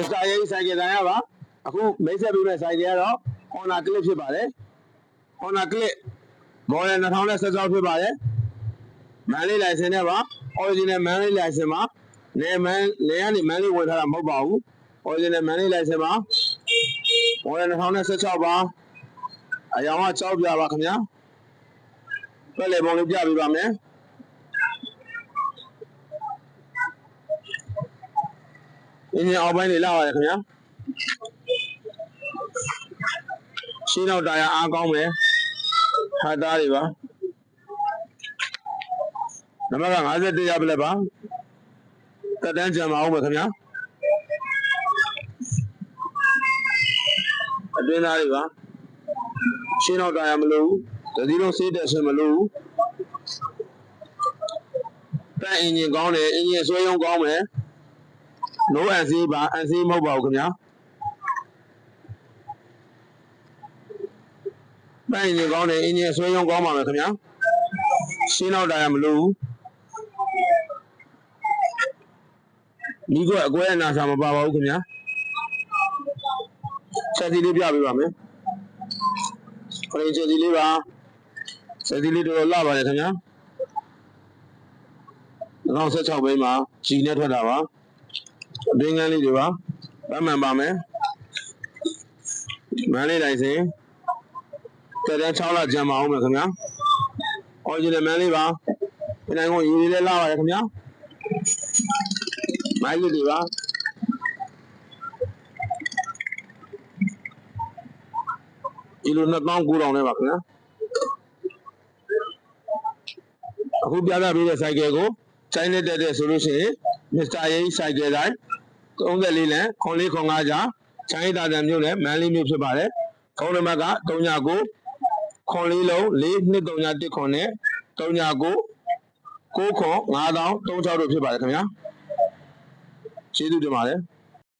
မစ္စတာရေးဆိုင်ကယ်ဆိုင်ရပါအခုမိတ်ဆက်ပေးမဲ့ဆိုင်ကယ်ကတော့ Honor Click ဖြစ်ပါတယ် Honor Click model 2016ဖြစ်ပါတယ်မန်လေး license နဲ့ပါ original မန်လေး license ပါနေမန်နေကနေမန်လေးဝင်ထားတာမဟုတ်ပါဘူး original မန်လေး license ပါ model 2016ပါအယောင်ကကြောက်ပြပါခင်ဗျာပြက်လေပုံလေးပြပေးပါမယ် အင်းအောက်ပိုင်းလေးလာပါတယ်ခင်ဗျာရှင်းတော့တာယာအားကောင်းမယ်ဖတ်သားတွေပါနံပါတ်က51ရပလက်ပါတက်တန်းကြံပါအောင်မယ်ခင်ဗျာအတွင်းသားတွေပါရှင်းတော့တာယာမလို့ဘူးတတိလုံးစေးတက်ဆွေးမလို့ဘူးတန်အင်ဂျင်ကောင်းတယ်အင်ဂျင်ဆွဲရုံကောင်းမယ် no NC ပါ NC မဟုတ်ပါဘူးခင်ဗျာတန်အင်ဂျင်ကောင်းတယ်အင်ဂျင်ဆွဲရုံကောင်းပါမယ်ခင်ဗျာရှင်းတော့တာယာမလို့ဘူးမိကအကွဲအနာစာမပါပါဘူးခင်ဗျာချက်စီလေးပြပေးပါမယ်ခရင်ချက်စီလေးပါချက်စီလေးတော်တော်လှပါတယ်ခင်ဗျာ2016ဘိန်းမှာဂျီနဲ့ထွက်တာပါ အတွင်းကန်းလေးတွေပါဗတ်မှန်ပါမယ်မန်းလေးတိုင်းစင်တက်တန်း6လကြံပါအောင်မယ်ခင်ဗျာ original မန်းလေးပါဒီနိုင်ကိုရည်ရည်လေးလှပါတယ်ခင်ဗျာမိုင်းလေးတွေပါဒီလို2900နဲ့ပါခင်ဗျာအခုပြပြပေးတဲ့စိုက်ကယ်ကိုချိုင်းနဲ့တက်တဲ့ဆိုလို့ရှိရင်မစ္စတာရေးစိုက်ကယ်တိုင်း 34လမ်းခွန်လေးခွန်5ကြားချိုင်းတာတန်မြို့နယ်မန်းလေးမြို့ဖြစ်ပါတယ်ဖုန်းနံပါတ်က39ခွန်လေးလုံး4231ခွန်နဲ့39 9ခွန်9036တို့ဖြစ်ပါတယ်ခင်ဗျာကျေးဇူးတင်ပါတယ်